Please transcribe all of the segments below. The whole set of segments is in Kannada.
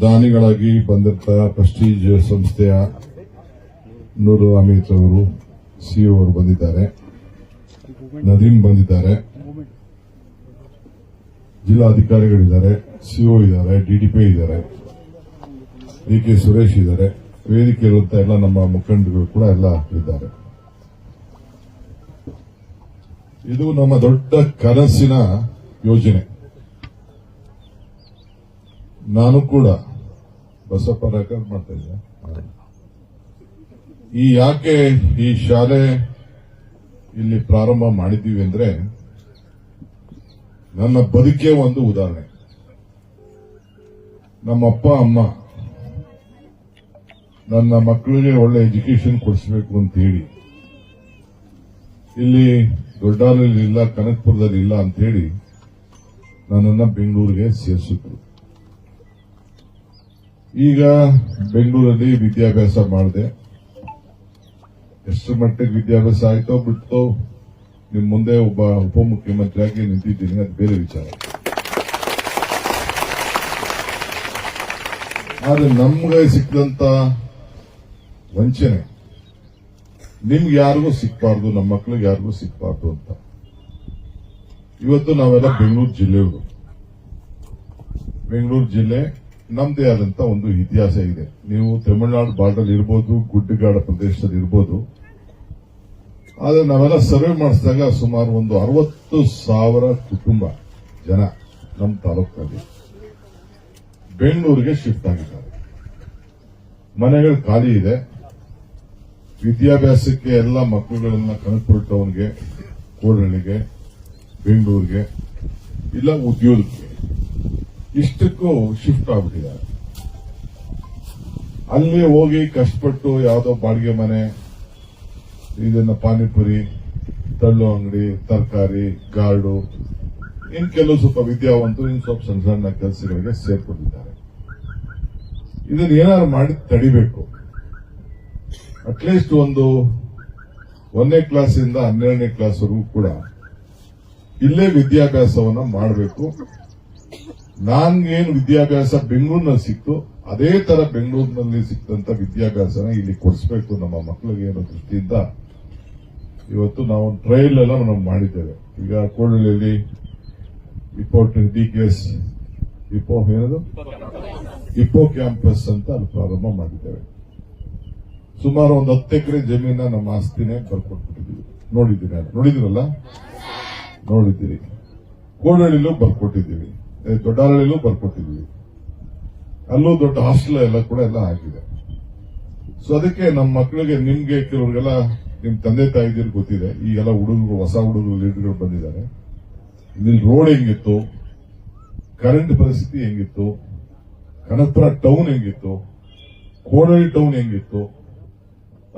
ದಾನಿಗಳಾಗಿ ಬಂದಿರ್ತ ಪ್ರಸ್ಟೀಜ್ ಸಂಸ್ಥೆಯ ನೂರು ಅಮಿತ್ ಅವರು ಸಿಇಒ ಅವರು ಬಂದಿದ್ದಾರೆ. ನದೀಮ್ ಬಂದಿದ್ದಾರೆ. ಜಿಲ್ಲಾಧಿಕಾರಿಗಳಿದ್ದಾರೆ. ಸಿಒ ಇದ್ದಾರೆ. ಡಿಡಿಪಿ ಇದ್ದಾರೆ. ಡಿ ಕೆ ಸುರೇಶ್ ಇದ್ದಾರೆ. ವೇದಿಕೆ ಇರುವಂತ ಎಲ್ಲ ನಮ್ಮ ಮುಖಂಡರು ಕೂಡ ಎಲ್ಲ ಇದ್ದಾರೆ. ಇದು ನಮ್ಮ ದೊಡ್ಡ ಕನಸಿನ ಯೋಜನೆ. ನಾನು ಕೂಡ ಬಸಪ್ಪ ರೆಕಾರ್ಡ್ ಮಾಡ್ತಾ ಇದ್ದೆ. ಈ ಯಾಕೆ ಈ ಶಾಲೆ ಇಲ್ಲಿ ಪ್ರಾರಂಭ ಮಾಡಿದ್ದೀವಿ ಅಂದ್ರೆ ನನ್ನ ಬದುಕೇ ಒಂದು ಉದಾಹರಣೆ. ನಮ್ಮಪ್ಪ ಅಮ್ಮ ನನ್ನ ಮಕ್ಕಳಿಗೆ ಒಳ್ಳೆ ಎಜುಕೇಶನ್ ಕೊಡಿಸಬೇಕು ಅಂತ ಹೇಳಿ, ಇಲ್ಲಿ ದೊಡ್ಡಾಲಲ್ಲಿ ಇಲ್ಲ ಕನಕಪುರದಲ್ಲಿ ಇಲ್ಲ ಅಂತ ಹೇಳಿ ನನ್ನನ್ನು ಬೆಂಗಳೂರಿಗೆ ಸೇರಿಸಿದ್ರು. ಈಗ ಬೆಂಗಳೂರಲ್ಲಿ ವಿದ್ಯಾಭ್ಯಾಸ ಮಾಡಿದೆ. ಎಷ್ಟು ಮಟ್ಟಿಗೆ ವಿದ್ಯಾಭ್ಯಾಸ ಆಯ್ತೋ ಬಿಡ್ತೋ ನಿಮ್ಮ ಮುಂದೆ ಒಬ್ಬ ಉಪಮುಖ್ಯಮಂತ್ರಿಯಾಗಿ ನಿಂತಿದ್ದೀನಿ, ಅದು ಬೇರೆ ವಿಚಾರ. ಆದ್ರೆ ನಮ್ಗೆ ಸಿಕ್ಕಂತ ವಂಚನೆ, ನಿಮ್ಗೆ ಯಾರಿಗೂ ಸಿಕ್ಬಾರ್ದು, ನಮ್ಮ ಮಕ್ಳಿಗೆ ಯಾರಿಗೂ ಸಿಕ್ಬಾರ್ದು ಅಂತ. ಇವತ್ತು ನಾವೆಲ್ಲ ಬೆಂಗಳೂರು ಜಿಲ್ಲೆಯವರು. ಬೆಂಗಳೂರು ಜಿಲ್ಲೆ ನಮ್ದೇ ಆದಂತ ಒಂದು ಇತಿಹಾಸ ಇದೆ. ನೀವು ತಮಿಳುನಾಡು ಬಾರ್ಡರ್ ಇರ್ಬೋದು, ಗುಡ್ಡಗಾಡ ಪ್ರದೇಶದಲ್ಲಿ ಇರ್ಬೋದು. ಆದ್ರೆ ನಾವೆಲ್ಲ ಸರ್ವೆ ಮಾಡಿಸಿದಾಗ ಸುಮಾರು ಒಂದು ಅರವತ್ತು ಸಾವಿರ ಕುಟುಂಬ ಜನ ನಮ್ಮ ತಾಲೂಕಿನಲ್ಲಿ ಬೆಂಗಳೂರಿಗೆ ಶಿಫ್ಟ್ ಆಗಿದ್ದಾರೆ. ಮನೆಗಳು ಖಾಲಿ ಇದೆ. ವಿದ್ಯಾಭ್ಯಾಸಕ್ಕೆ ಎಲ್ಲ ಮಕ್ಕಳುಗಳನ್ನ ಕನಕಪುರ ಟೌನ್ಗೆ ಕೋಡಹಳ್ಳಿಗೆ ಬೆಂಗಳೂರಿಗೆ, ಇಲ್ಲ ಉದ್ಯೋಗಕ್ಕೆ. ಇಷ್ಟಕ್ಕೂ ಶಿಫ್ಟ್ ಆಗ್ಬಿಟ್ಟಿದ್ದಾರೆ ಅಲ್ಲಿ ಹೋಗಿ ಕಷ್ಟಪಟ್ಟು ಯಾವುದೋ ಬಾಡಿಗೆ ಮನೆ, ಇದನ್ನ ಪಾನಿಪುರಿ, ತಳ್ಳು ಅಂಗಡಿ, ತರಕಾರಿ, ಗಾರ್ಡು, ಇನ್ ಕೆಲವು ಸ್ವಲ್ಪ ವಿದ್ಯಾವಂತರು, ಇನ್ ಸ್ವಲ್ಪ ಸಣ್ಣ ಸಣ್ಣ ಕೆಲಸಗಳಿಗೆ ಸೇರ್ಕೊಂಡಿದ್ದಾರೆ. ಇದನ್ನ ಏನಾದ್ರು ಮಾಡಿ ತಡಿಬೇಕು. ಅಟ್ಲೀಸ್ಟ್ ಒಂದು ಒಂದನೇ ಕ್ಲಾಸಿಂದ ಹನ್ನೆರಡನೇ ಕ್ಲಾಸ್ವರೆಗೂ ಕೂಡ ಇಲ್ಲೇ ವಿದ್ಯಾಭ್ಯಾಸವನ್ನ ಮಾಡಬೇಕು. ನಾನ್ಗೇನು ವಿದ್ಯಾಭ್ಯಾಸ ಬೆಂಗಳೂರಿನಲ್ಲಿ ಸಿಕ್ತು ಅದೇ ತರ ಬೆಂಗಳೂರಿನಲ್ಲಿ ಸಿಕ್ಕಂತ ವಿದ್ಯಾಭ್ಯಾಸನ ಇಲ್ಲಿ ಕೊಡಿಸ್ಬೇಕು ನಮ್ಮ ಮಕ್ಕಳಿಗೆ ಅನ್ನೋ ದೃಷ್ಟಿಯಿಂದ ಇವತ್ತು ನಾವು ಟ್ರಯಲ್ ಎಲ್ಲ ನಾವು ಮಾಡಿದ್ದೇವೆ. ಈಗ ಕೋಳಿಯಲ್ಲಿ ಇಪ್ಪೋ ಡಿ ಕೆ ಎಸ್ ಇಪ್ಪೋ ಏನದು? ಇಪ್ಪೋ ಕ್ಯಾಂಪಸ್ ಅಂತ ಅಲ್ಲಿ ಪ್ರಾರಂಭ ಮಾಡಿದ್ದೇವೆ. ಸುಮಾರು ಒಂದು ಹತ್ತು ಎಕರೆ ಜಮೀನ ನಮ್ಮ ಆಸ್ತಿನೇ ಬರ್ಕೊಟ್ಬಿಟ್ಟಿದ್ದೀವಿ. ನೋಡಿದ್ದೀನಿ ನಾನು. ನೋಡಿದಿರಲ್ಲ ನೋಡಿದ್ದೀರಿ. ಕೋಡಳ್ಳಿಲೂ ಬರ್ಕೊಟ್ಟಿದ್ದೀವಿ. ದೊಡ್ಡಾರಳ್ಳಿಲೂ ಬರ್ಕೊಟ್ಟಿದ್ವಿ. ಅಲ್ಲೂ ದೊಡ್ಡ ಹಾಸ್ಟೆಲ್ ಎಲ್ಲ ಕೂಡ ಎಲ್ಲ ಆಗಿದೆ. ಸೊ ಅದಕ್ಕೆ ನಮ್ಮ ಮಕ್ಕಳಿಗೆ, ನಿಮ್ಗೆ ಕೆಲವರಿಗೆಲ್ಲ, ನಿಮ್ ತಂದೆ ತಾಯಿದಿರು ಗೊತ್ತಿದೆ ಈಗೆಲ್ಲ ಹುಡುಗರು, ಹೊಸ ಹುಡುಗರು ಲೀಡರ್ಗಳು ಬಂದಿದ್ದಾರೆ. ಇಲ್ಲಿ ರೋಡ್ ಹೆಂಗಿತ್ತು? ಕರೆಂಟ್ ಪರಿಸ್ಥಿತಿ ಹೆಂಗಿತ್ತು? ಕನಕಪುರ ಟೌನ್ ಹೆಂಗಿತ್ತು? ಕೋಡಳಿ ಟೌನ್ ಹೆಂಗಿತ್ತು?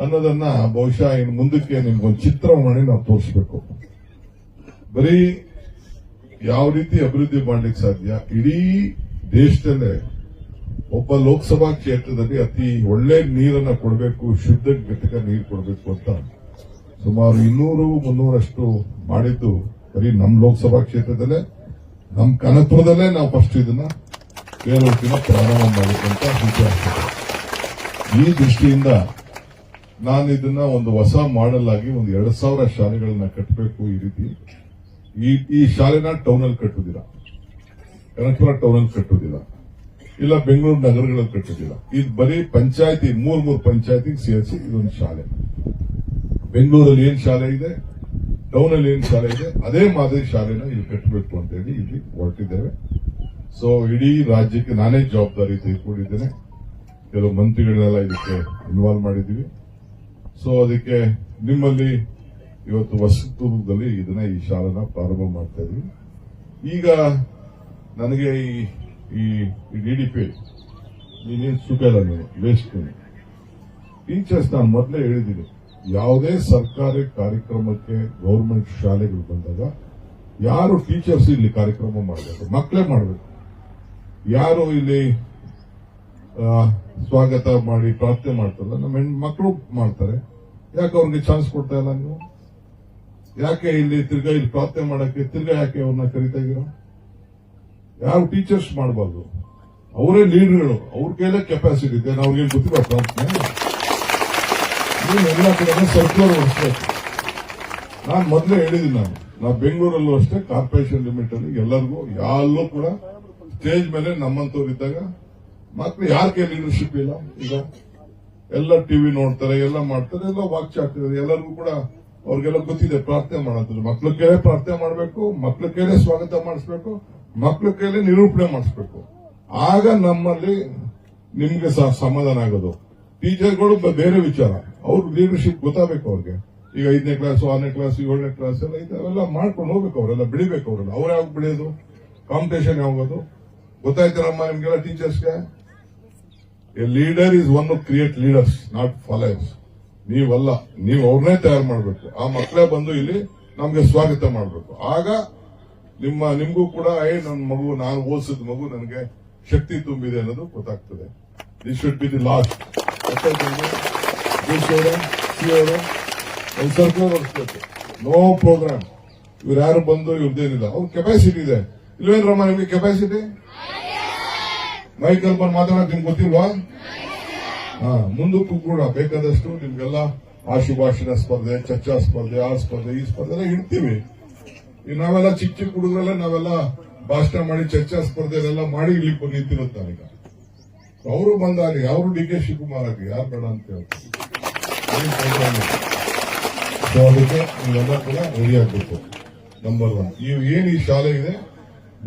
ಅನ್ನೋದನ್ನ ಬಹುಶಃ ಇನ್ನು ಮುಂದಕ್ಕೆ ನಿಮ್ಗೊಂದು ಚಿತ್ರ ಮಾಡಿ ನಾವು ತೋರಿಸ್ಬೇಕು. ಬರೀ ಯಾವ ರೀತಿ ಅಭಿವೃದ್ಧಿ ಮಾಡ್ಲಿಕ್ಕೆ ಸಾಧ್ಯ? ಇಡೀ ದೇಶದಲ್ಲೇ ಒಬ್ಬ ಲೋಕಸಭಾ ಕ್ಷೇತ್ರದಲ್ಲಿ ಅತಿ ಒಳ್ಳೆ ನೀರನ್ನ ಕೊಡಬೇಕು, ಶುದ್ಧ ಘಟಕ ನೀರು ಕೊಡಬೇಕು ಅಂತ ಸುಮಾರು ಇನ್ನೂರು, ಮುನ್ನೂರಷ್ಟು ಮಾಡಿದ್ದು ಬರೀ ನಮ್ಮ ಲೋಕಸಭಾ ಕ್ಷೇತ್ರದಲ್ಲೇ. ನಮ್ಮ ಕನತ್ವದಲ್ಲೇ ನಾವು ಫಸ್ಟ್ ಇದನ್ನ ಬೇರೆಯವರಿಗಿಂತ ಪ್ರಾರಂಭ ಮಾಡಬೇಕಂತ ವಿಚಾರ ಈ ದೃಷ್ಟಿಯಿಂದ ನಾನು ಇದನ್ನ ಒಂದು ಹೊಸ ಮಾಡಲ್ ಆಗಿ ಒಂದು ಎರಡು ಸಾವಿರ ಶಾಲೆಗಳನ್ನ ಕಟ್ಟಬೇಕು ಈ ರೀತಿ. ಈ ಈ ಶಾಲೆನ ಟೌನ್ ಅಲ್ಲಿ ಕಟ್ಟುದಿಲ್ಲ. ಕನಕಪುರ ಟೌನ್ ಅಲ್ಲಿ ಕಟ್ಟುದಿಲ್ಲ. ಇಲ್ಲ ಬೆಂಗಳೂರು ನಗರಗಳಲ್ಲಿ ಕಟ್ಟುದಿಲ್ಲ. ಇದು ಬರೀ ಪಂಚಾಯತಿ, ಮೂರ್, ಮೂರು ಪಂಚಾಯತಿಗೆ ಸೇರಿಸಿ ಇದೊಂದು ಶಾಲೆ. ಬೆಂಗಳೂರಲ್ಲಿ ಏನ್ ಶಾಲೆ ಇದೆ? ಟೌನ್ ಅಲ್ಲಿ ಏನ್ ಶಾಲೆ ಇದೆ? ಅದೇ ಮಾದರಿ ಶಾಲೆನ ಇಲ್ಲಿ ಕಟ್ಟಬೇಕು ಅಂತ ಹೇಳಿ ಇಲ್ಲಿ ಹೊರಟಿದ್ದೇವೆ. ಸೊ ಇಡೀ ರಾಜ್ಯಕ್ಕೆ ನಾನೇ ಜವಾಬ್ದಾರಿ ತೆಗೆದುಕೊಂಡಿದ್ದೇನೆ. ಕೆಲವು ಮಂತ್ರಿಗಳನ್ನೆಲ್ಲ ಇದಕ್ಕೆ ಇನ್ವಾಲ್ವ್ ಮಾಡಿದ್ದೀವಿ. ಸೊ ಅದಕ್ಕೆ ನಿಮ್ಮಲ್ಲಿ ಇವತ್ತು ವಸತೂರ್ಗದಲ್ಲಿ ಇದನ್ನ ಈ ಶಾಲೆನ ಪ್ರಾರಂಭ ಮಾಡ್ತಾ ಇದ್ವಿ. ಈಗ ನನಗೆ ಈ ಈ ಡಿ ಡಿ ಪಿ ನೀನೇನು ಸುಖ ಇಲ್ಲ ನೀನು ವೇಸ್ಟ್ ನೀನು. ಟೀಚರ್ಸ್ ನಾನು ಮೊದಲೇ ಹೇಳಿದ್ದೀನಿ, ಯಾವುದೇ ಸರ್ಕಾರಿ ಕಾರ್ಯಕ್ರಮಕ್ಕೆ ಗೌರ್ಮೆಂಟ್ ಶಾಲೆಗಳು ಬಂದಾಗ ಯಾರು ಟೀಚರ್ಸ್ ಇಲ್ಲಿ ಕಾರ್ಯಕ್ರಮ ಮಾಡಬೇಕು ಮಕ್ಕಳೇ ಮಾಡಬೇಕು. ಯಾರು ಇಲ್ಲಿ ಸ್ವಾಗತ ಮಾಡಿ ಪ್ರಾರ್ಥನೆ ಮಾಡ್ತಾರಲ್ಲ, ನಮ್ಮ ಹೆಣ್ಮಕ್ಳು ಮಾಡ್ತಾರೆ. ಯಾಕೆ ಅವ್ರಿಗೆ ಚಾನ್ಸ್ ಕೊಡ್ತಾ ಇಲ್ಲ ನೀವು? ಯಾಕೆ ಇಲ್ಲಿ ತಿರ್ಗಾ ಇಲ್ಲಿ ಪ್ರಾರ್ಥನೆ ಮಾಡಕ್ಕೆ ತಿರ್ಗಾ ಯಾಕೆ ಅವ್ರನ್ನ ಕರಿತಾ ಇದೀರ ಯಾವ ಟೀಚರ್ಸ್ ಮಾಡಬಾರ್ದು? ಅವರೇ ಲೀಡರ್ಗಳು ಅವ್ರ ಕೈಲೇ ಕೆಪಾಸಿಟಿ ಇದೆ. ಅವ್ರಿಗೆ ಗೊತ್ತಿಲ್ಲ ಪ್ರಾರ್ಥನೆ. ಎಲ್ಲ ಕಡೆ ಸರ್ಕುಲರ್ ಹೊಡಿಸ್ಬೇಕು ನಾನು ಮೊದಲೇ ಹೇಳಿದ್ದೀನಿ ನಾನು. ನಾವು ಬೆಂಗಳೂರಲ್ಲೂ ಅಷ್ಟೇ ಕಾರ್ಪೊರೇಷನ್ ಲಿಮಿಟ್ ಅಲ್ಲಿ ಎಲ್ಲರಿಗೂ, ಯಾರಲ್ಲೂ ಕೂಡ ಸ್ಟೇಜ್ ಮೇಲೆ ನಮ್ಮಂತವ್ರು ಇದ್ದಾಗ ಮಾತ್ರ ಯಾರಿಗೆ ಕೈ ಲೀಡರ್ಶಿಪ್ ಇಲ್ಲ? ಈಗ ಎಲ್ಲ ಟಿವಿ ನೋಡ್ತಾರೆ, ಎಲ್ಲ ಮಾಡ್ತಾರೆ, ಎಲ್ಲ ವಾಕ್ ಚಾಕ್ತಾರೆ ಎಲ್ಲರಿಗೂ ಕೂಡ ಅವ್ರಿಗೆಲ್ಲ ಗೊತ್ತಿದೆ, ಪ್ರಾರ್ಥನೆ ಮಾಡೋದು ಮಕ್ಳ ಕೈಲೇ ಪ್ರಾರ್ಥನೆ ಮಾಡಬೇಕು, ಮಕ್ಳ ಕೈಲೆ ಸ್ವಾಗತ ಮಾಡಿಸ್ಬೇಕು, ಮಕ್ಳ ಕೈಲೇ ನಿರೂಪಣೆ ಮಾಡಿಸ್ಬೇಕು. ಆಗ ನಮ್ಮಲ್ಲಿ ನಿಮ್ಗೆ ಸಮಾಧಾನ ಆಗೋದು. ಟೀಚರ್ಗಳು ಬೇರೆ ವಿಚಾರ. ಅವ್ರ ಲೀಡರ್ಶಿಪ್ ಗೊತ್ತಾಗಬೇಕು ಅವ್ರಿಗೆ. ಈಗ ಐದನೇ ಕ್ಲಾಸ್ ಆರನೇ ಕ್ಲಾಸ್ ಏಳನೇ ಕ್ಲಾಸ್ ಎಲ್ಲ ಇದೆಲ್ಲ ಮಾಡ್ಕೊಂಡು ಹೋಗ್ಬೇಕು ಅವರೆಲ್ಲ ಬೆಳಿಬೇಕು ಅವರೆಲ್ಲ ಅವ್ರು ಯಾವಾಗ ಬೆಳೆಯೋದು ಕಾಂಪಿಟೇಷನ್ ಯಾವಾಗೋದು ಗೊತ್ತಾಯ್ತಾರಮ್ಮ ನಿಮ್ಗೆಲ್ಲ ಟೀಚರ್ಸ್ಗೆ a leader is one create leaders not followers ನೀವಲ್ಲ ನೀವು ಅವ್ರನ್ನೇ ತಯಾರು ಮಾಡಬೇಕು. ಆ ಮಕ್ಕಳೇ ಬಂದು ಇಲ್ಲಿ ನಮ್ಗೆ ಸ್ವಾಗತ ಮಾಡಬೇಕು. ಆಗ ನಿಮ್ಮ ನಿಮ್ಗೂ ಕೂಡ ಏ ನನ್ನ ಮಗು ನಾನು ಓದಿಸಿದ ಮಗು ನನಗೆ ಶಕ್ತಿ ತುಂಬಿದೆ ಅನ್ನೋದು ಗೊತ್ತಾಗ್ತದೆ. This should be the last ಹೊರಡಿಸ್ಬೇಕು no program ಇವ್ರು ಯಾರು ಬಂದು ಇವ್ರದ್ದೇನಿಲ್ಲ ಅವ್ರ ಕೆಪಾಸಿಟಿ ಇದೆ. ಇಲ್ವೇನ್ರಮ್ಮ ನಿಮಗೆ ಕೆಪಾಸಿಟಿ ಮೈಕಲ್ ಬಂದು ಮಾತಾಡೋಕೆ ನಿಮ್ಗೆ ಗೊತ್ತಿಲ್ವಾ? ಮುಂದಕ್ಕೂ ಕೂಡ ಬೇಕಾದಷ್ಟು ನಿಮ್ಗೆಲ್ಲ ಆಶುಭಾಷಣ ಸ್ಪರ್ಧೆ, ಚರ್ಚಾ ಸ್ಪರ್ಧೆ, ಆ ಸ್ಪರ್ಧೆ, ಈ ಸ್ಪರ್ಧೆ ಎಲ್ಲ ಇಡ್ತೀವಿ. ನಾವೆಲ್ಲ ಚಿಕ್ಕ ಚಿಕ್ಕ ಹುಡುಗರೆಲ್ಲ ನಾವೆಲ್ಲ ಭಾಷಣ ಮಾಡಿ, ಚರ್ಚಾ ಸ್ಪರ್ಧೆಲೆಲ್ಲ ಮಾಡಿ ಇಲ್ಲಿ ನಿಂತಿರುತ್ತಾರೆ ಈಗ. ಅವರು ಬಂದಾಗಲಿ, ಅವರು ಡಿ ಕೆ ಶಿವಕುಮಾರ್ ಆಗಲಿ, ಯಾರು ಬೇಡ ಅಂತ ಹೇಳ್ತಾರೆ. ನೀವೆಲ್ಲ ಕೂಡ ರೆಡಿ ಆಗ್ಬೇಕು. ನಂಬರ್ ಒನ್ ನೀವು ಏನ್ ಈ ಶಾಲೆ ಇದೆ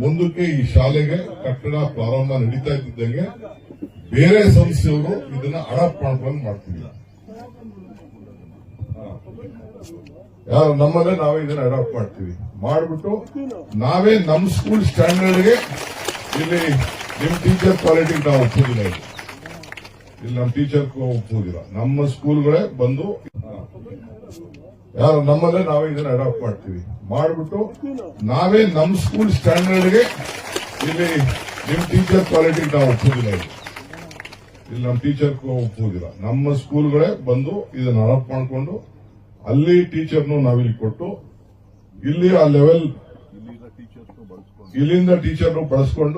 ಮುಂದಕ್ಕೆ ಈ ಶಾಲೆಗೆ ಕಟ್ಟಡ ಪ್ರಾರಂಭ ನಡೀತಾ ಇದ್ದಂಗೆ ಬೇರೆ ಸಂಸ್ಥೆಯವರು ಇದನ್ನ ಅಡಾಪ್ಟ್ ಮಾಡ್ಕೊಂಡು ಮಾಡ್ತೀವಿ. ಯಾರು ನಮ್ಮಲ್ಲೇ ನಾವೇ ಇದನ್ನ ಅಡಾಪ್ಟ್ ಮಾಡ್ತೀವಿ. ಮಾಡಿಬಿಟ್ಟು ನಾವೇ ನಮ್ಮ ಸ್ಕೂಲ್ ಸ್ಟ್ಯಾಂಡರ್ಡ್ಗೆ ಇಲ್ಲಿ ನಿಮ್ ಟೀಚರ್ ಕ್ವಾಲಿಟಿ ನಾವು ಒಪ್ಪೋದಿಲ್ಲ ಇಲ್ಲಿ ನಮ್ಮ ಟೀಚರ್ ಒಪ್ಪೋದಿಲ್ಲ ನಮ್ಮ ಸ್ಕೂಲ್ಗಳೇ ಬಂದು ಯಾರು ನಮ್ಮಲ್ಲೇ ನಾವೇ ಇದನ್ನ ಅಡಾಪ್ಟ್ ಮಾಡ್ತೀವಿ. ಮಾಡ್ಬಿಟ್ಟು ನಾವೇ ನಮ್ಮ ಸ್ಕೂಲ್ ಸ್ಟ್ಯಾಂಡರ್ಡ್ಗೆ ಇಲ್ಲಿ ನಿಮ್ ಟೀಚರ್ ಕ್ವಾಲಿಟಿ ನಾವು ಒಪ್ಪುದಿಲ್ಲ ಇಲ್ಲಿ ನಮ್ಮ ಟೀಚರ್ ನಮ್ಮ ನಮ್ಮ ಸ್ಕೂಲ್ಗಳೇ ಬಂದು ಇದನ್ನ ಅಡಾಪ್ಟ್ ಮಾಡ್ಕೊಂಡು ಅಲ್ಲಿ ಟೀಚರ್ನು ನಾವಿಲ್ಲಿ ಕೊಟ್ಟು ಇಲ್ಲಿ ಆ ಲೆವೆಲ್ ಇಲ್ಲಿಂದ ಟೀಚರ್ನು ಬಳಸ್ಕೊಂಡು